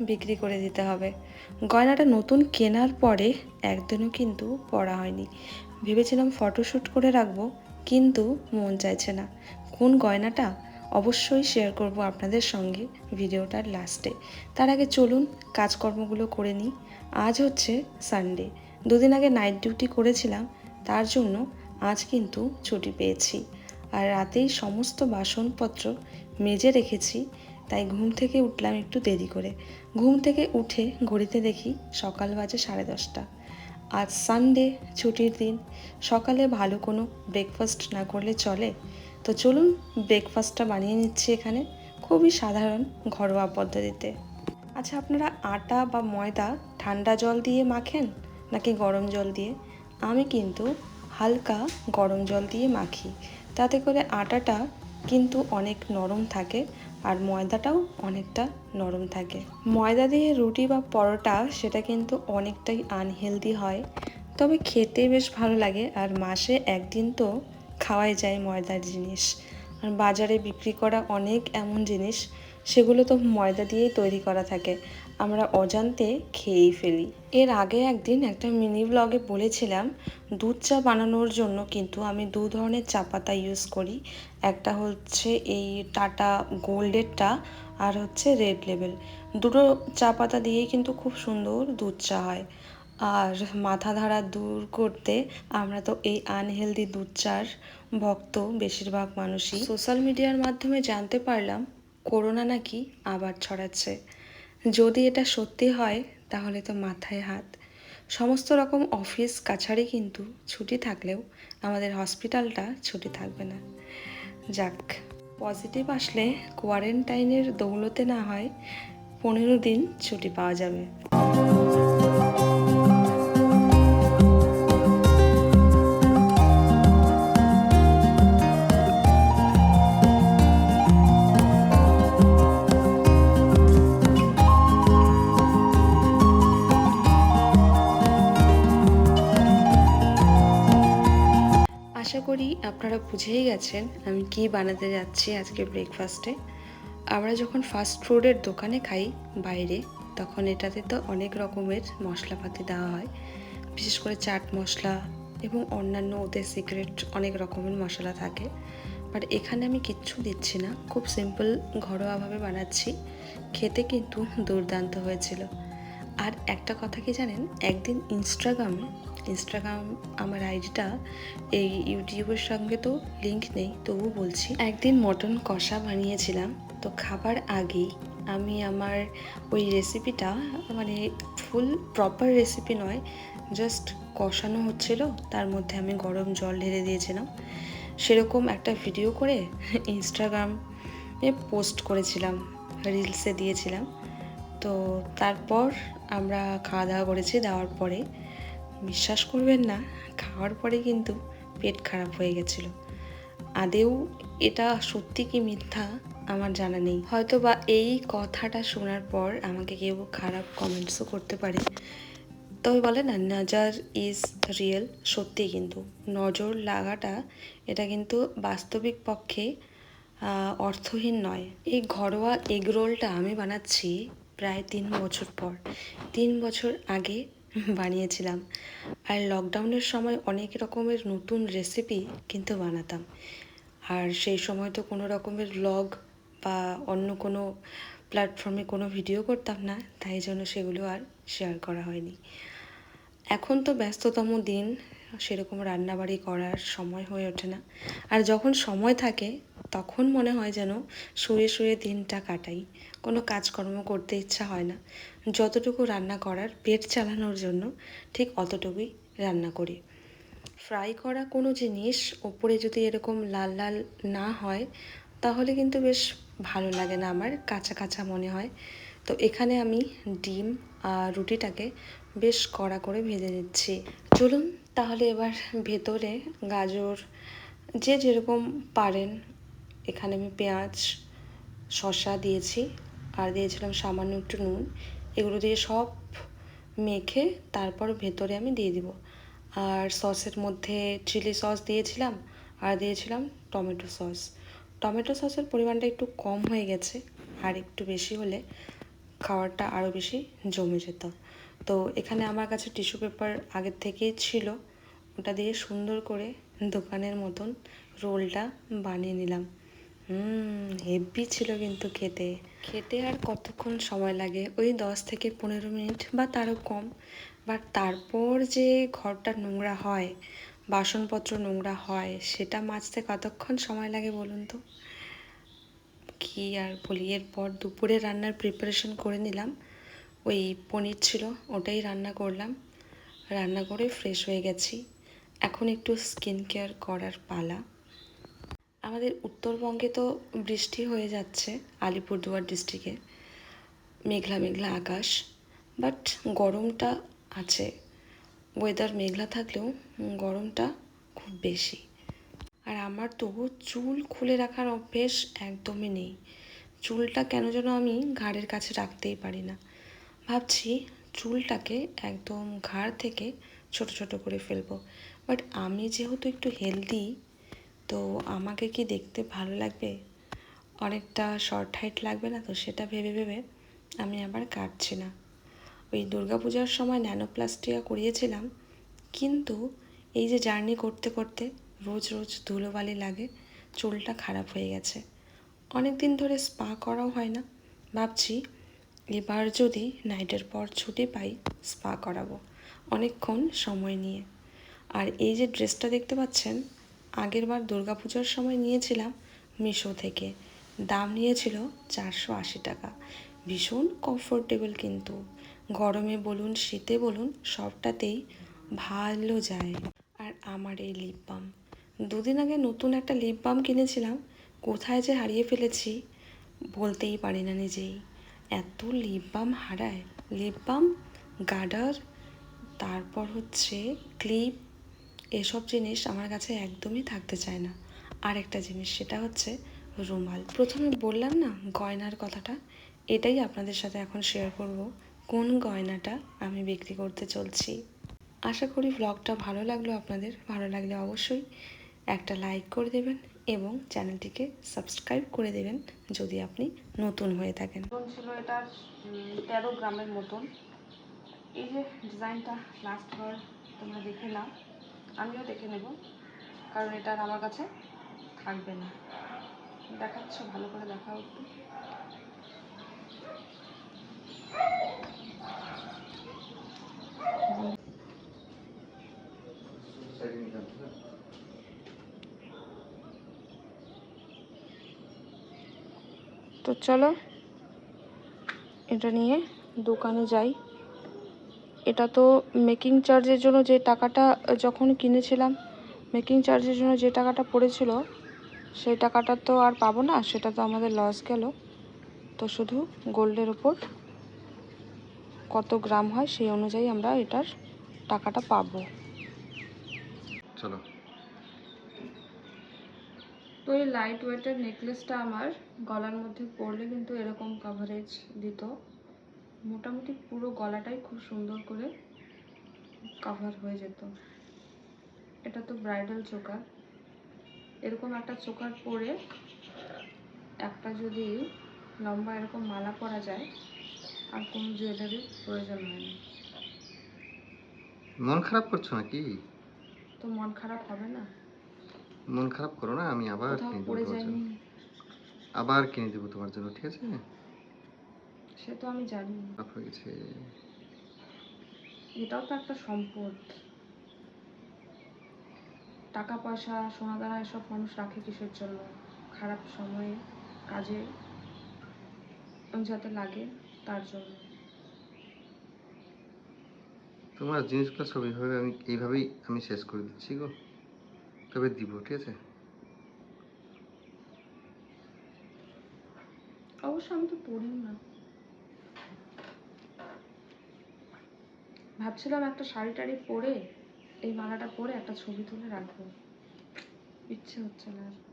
বিক্রি করে দিতে হবে। গয়নাটা নতুন কেনার পরে একদিনও কিন্তু পরা হয়নি। ভেবেছিলাম ফটোশ্যুট করে রাখব, কিন্তু মন চাইছে না। কোন গয়নাটা? অবশ্যই শেয়ার করব আপনাদের সঙ্গে ভিডিওটার লাস্টে তার আগে চলুন কাজকর্মগুলো করে নিই। আজ হচ্ছে সানডে দুদিন আগে নাইট ডিউটি করেছিলাম, তার জন্য আজ কিন্তু ছুটি পেয়েছি। আর রাতেই সমস্ত বাসনপত্র মেজে রেখেছি। তাই ঘুম থেকে উঠলাম একটু দেরি করে। ঘুম থেকে উঠে ঘড়িতে দেখি সকাল বাজে সাড়ে দশটা। আজ সানডে ছুটির দিন। সকালে ভালো কোনো ব্রেকফাস্ট না করলে চলে? তো চলুন ব্রেকফাস্টটা বানিয়ে নিচ্ছি এখানে। খুবই সাধারণ ঘরোয়া পদ্ধতিতে। আচ্ছা আপনারা আটা বা ময়দা ঠান্ডা জল দিয়ে মাখেন নাকি গরম জল দিয়ে? আমি কিন্তু হালকা গরম জল দিয়ে মাখি। তাতে করে আটাটা কিন্তু অনেক নরম থাকে। আর ময়দাটাও অনেকটা নরম থাকে। ময়দা দিয়ে রুটি বা পরোটা, সেটা কিন্তু অনেকটাই আনহেলদি হয়। তবে খেতে বেশ ভালো লাগে আর মাসে একদিন তো খাওয়াই যায় ময়দার জিনিস। আর বাজারে বিক্রি করা অনেক এমন জিনিস, সেগুলো তো ময়দা দিয়েই তৈরি করা থাকে। আমরা অজান্তে খেয়েই ফেলি। এর আগে একদিন একটা মিনি ব্লগে বলেছিলাম, দুধ চা বানানোর জন্য কিন্তু আমি দু ধরনের চা পাতা ইউজ করি। একটা হচ্ছে এই টাটা গোল্ডেরটা আর হচ্ছে রেড লেবেল। দুটো চা পাতা দিয়েই কিন্তু খুব সুন্দর দুধ চা হয়। আর মাথা ধারা দূর করতে আমরা তো এই আনহেলদি দুধ চার ভক্ত বেশিরভাগ মানুষই। সোশ্যাল মিডিয়ার মাধ্যমে জানতে পারলাম করোনা নাকি আবার ছড়াচ্ছে। যদি এটা সত্যি হয়, তাহলে তো মাথায় হাত। সমস্ত রকম অফিস কাছারি কিন্তু ছুটি থাকলেও আমাদের হসপিটালটা ছুটি থাকবে না। যাক, পজিটিভ আসলে কোয়ারেন্টাইনের দৌলতে না হয় পনেরো দিন ছুটি পাওয়া যাবে। আপনারা বুঝেই গেছেন আমি কি বানাতে যাচ্ছি আজকে ব্রেকফাস্টে আমরা যখন ফাস্ট ফুডের দোকানে খাই বাইরে, তখন এটাতে তো অনেক রকমের মশলাপাতি দেওয়া হয়। বিশেষ করে চাট মশলা এবং অন্যান্য ওদের সিক্রেট অনেক রকমের মশলা থাকে। বাট এখানে আমি কিচ্ছু দিচ্ছি না, খুব সিম্পল ঘরোয়াভাবে বানাচ্ছি। খেতে কিন্তু দুর্দান্ত হয়েছিল। আর একটা কথা কি জানেন? একদিন ইনস্টাগ্রামে ইনস্টাগ্রাম আমার আইডিটা এই ইউটিউবের সঙ্গে তো লিঙ্ক নেই, তবু বলছি। একদিন মটন কষা বানিয়েছিলাম, তো খাবার আগেই আমি আমার ওই রেসিপিটা মানে ফুল প্রপার রেসিপি নয় জাস্ট কষানো হচ্ছিল, তার মধ্যে আমি গরম জল ঢেলে দিয়েছিলাম। সেরকম একটা ভিডিও করে ইনস্টাগ্রামে পোস্ট করেছিলাম রিলসে দিয়েছিলাম। তো তারপর আমরা খাওয়া দাওয়া করেছি, দেওয়ার পরে বিশ্বাস করবেন না, খাওয়ার পরে কিন্তু পেট খারাপ হয়ে গেছিল। আদেও এটা সত্যি কি মিথ্যা আমার জানা নেই। হয়তো বা এই কথাটা শোনার পর আমাকে কেউ খারাপ কমেন্টসও করতে পারে। তবে বলে না, নজর ইজ রিয়েল সত্যি কিন্তু। নজর লাগাটা এটা কিন্তু বাস্তবিক পক্ষে অর্থহীন নয়। এই ঘরোয়া এগ রোলটা আমি বানাচ্ছি প্রায় তিন বছর পর। তিন বছর আগে বানিয়েছিলাম। আর লকডাউনের সময় অনেক রকমের নতুন রেসিপি কিন্তু বানাতাম। আর সেই সময় তো কোনো রকমের ব্লগ বা অন্য কোনো প্ল্যাটফর্মে কোনো ভিডিও করতাম না, তাই জন্য সেগুলো আর শেয়ার করা হয়নি। এখন তো ব্যস্ততম দিন সেরকম রান্নাবাড়ি করার সময় হয়ে ওঠে না। আর যখন সময় থাকে, তখন মনে হয় যেন শুয়ে শুয়ে দিনটা কাটাই। কোনো কাজকর্ম করতে ইচ্ছা হয় না। যতটুকু রান্না করার পেট চালানোর জন্য, ঠিক অতটুকুই রান্না করি। ফ্রাই করা কোনো জিনিস ওপরে যদি এরকম লাল লাল না হয়, তাহলে কিন্তু বেশ ভালো লাগে না আমার, কাঁচা কাঁচা মনে হয়। তো এখানে আমি ডিম আর রুটিটাকে বেশ কড়া করে ভেজে নিচ্ছি। চলুন তাহলে এবার ভেতরে গাজর, যে যেরকম পারেন। এখানে আমি পেঁয়াজ, শসা দিয়েছি আর দিয়েছিলাম সামান্য একটু নুন। এগুলো দিয়ে সব মেখে তারপর ভেতরে আমি দিয়ে দিব। আর সসের মধ্যে চিলি সস দিয়েছিলাম আর দিয়েছিলাম টমেটো সস। টমেটো সসের পরিমাণটা একটু কম হয়ে গেছে আর একটু বেশি হলে খাবারটা আরও বেশি জমে যেত। তো এখানে আমার কাছে টিস্যু পেপার আগের থেকেই ছিল। ওটা দিয়ে সুন্দর করে দোকানের মতন রোলটা বানিয়ে নিলাম। হুম, হেভি ছিল কিন্তু খেতে। খেতে আর কতক্ষণ সময় লাগে? ওই দশ থেকে পনেরো মিনিট বা তারও কম। বাট তারপর যে ঘরটা নোংরা হয়, বাসনপত্র নোংরা হয়, সেটা মাজতে কতক্ষণ সময় লাগে বলুন তো? কি আর বলি? এরপর দুপুরে রান্নার প্রিপারেশন করে নিলাম। ওই পনির ছিল, ওটাই রান্না করলাম। রান্না করে ফ্রেশ হয়ে গেছি। এখন একটু স্কিন কেয়ার করার পালা। আমাদের উত্তরবঙ্গে তো বৃষ্টি হয়ে যাচ্ছে আলিপুরদুয়ার ডিস্ট্রিক্টে মেঘলা মেঘলা আকাশ বাট গরমটা আছে। ওয়েদার মেঘলা থাকলেও গরমটা খুব বেশি। আর আমার তো চুল খুলে রাখার অভ্যেস একদমই নেই। চুলটা কেন যেন আমি ঘাড়ের কাছে রাখতেই পারি না। ভাবছি চুলটাকে একদম ঘাড় থেকে ছোট ছোট করে ফেলব। বাট আমি যেহেতু একটু হেলদি তো আমাকে কি দেখতে ভালো লাগবে? অনেকটা শর্ট হাইট লাগবে না তো সেটা ভেবে ভেবে আমি আবার কাটছি না। ওই দুর্গাপূজার সময় ন্যানোপ্লাস্টিয়া করিয়েছিলাম, কিন্তু এই যে জার্নি করতে করতে রোজ রোজ ধুলোবালি লাগে, চুলটা খারাপ হয়ে গেছে। অনেক দিন ধরে স্পা করাও হয় না। ভাবছি এবার যদি নাইটের পর ছুটি পাই, স্পা করাবো, অনেকক্ষণ সময় নিয়ে। আর এই যে ড্রেসটা দেখতে পাচ্ছেন, আগের বার দুর্গাপূজার সময় নিয়েছিলাম মিশো থেকে। দাম নিয়েছিল চারশো আশি টাকা। ভীষণ কমফোর্টেবল কিন্তু। গরমে বলুন, শীতে বলুন, সবটাতেই ভালো যায়। আর আমার এই লিপ বাম দুদিন আগে নতুন একটা লিপ বাম কিনেছিলাম, কোথায় যে হারিয়ে ফেলেছি, বলতেই পারি না নিজেই। এত লিপ বাম হারায়। লিপ বাম গার্ডার তারপর হচ্ছে ক্লিপ, এসব জিনিস আমার কাছে একদমই থাকতে চায় না। আর একটা জিনিস, সেটা হচ্ছে রুমাল। প্রথমে বললাম না গয়নার কথাটা? এটাই আপনাদের সাথে এখন শেয়ার করব। কোন গয়নাটা আমি বিক্রি করতে চলছি? আশা করি ব্লগটা ভালো লাগল আপনাদের। ভালো লাগলে অবশ্যই একটা লাইক করে দেবেন। এবং চ্যানেলটিকে সাবস্ক্রাইব করে দেবেন যদি আপনি নতুন হয়ে থাকেন। ছিল এটা তেরো গ্রামের মতন। এই যে ডিজাইনটা লাস্ট বার তোমরা দেখে নাও। আমিও দেখে নেব কারণ এটা আমার কাছে থাকবে না। দেখাচ্ছ ভালো করে দেখাও একটু। তো চলো, এটা নিয়ে দোকানে যাই। এটা তো মেকিং চার্জের জন্য যে টাকাটা যখন কিনেছিলাম মেকিং চার্জের জন্য যে টাকাটা পড়েছিল, সেই টাকাটা তো আর পাবো না, সেটা তো আমাদের লস গেল। তো শুধু গোল্ডের ওপর কত গ্রাম হয় সেই অনুযায়ী আমরা এটার টাকাটা পাবো। চলো। তো এই লাইট ওয়েটের নেকলেসটা আমার গলার মধ্যে পরলে কিন্তু এরকম কভারেজ দিত। মোটামুটি পুরো গলাটাই খুব সুন্দর করে কভার হয়ে যেত। এটা তো ব্রাইডাল চোকার। এরকম একটা চোকার পরে একটা যদি লম্বা এরকম মালা পরা যায় আর কোনো জুয়েলারির প্রয়োজন হয় না। মন খারাপ করছ নাকি? তো মন খারাপ হবে না? মন খারাপ করো না আমি আবার কিনে দেবো তোমার জন্য। আবার কিনে দেবো তোমার জন্য ঠিক আছে? সে তো আমি জানি। খারাপ হয়ে গেছে। এটাও তো একটা সম্পদ। টাকা পয়সা সোনা দানা এসব মানুষ রাখে কিসের জন্য? খারাপ সময়ে কাজে যাতে লাগে তার জন্য। তোমার জিনিসগুলো সব এইভাবে আমি এইভাবেই আমি শেষ করে দিচ্ছি গো। তবে দিব, ঠিক আছে? অবশ্য আমি তো পড়ি না। ভাবছিলাম একটা শাড়ি টাড়ি পরে, এই মালাটা পরে একটা ছবি তুলে রাখব। ইচ্ছে হচ্ছে না আর।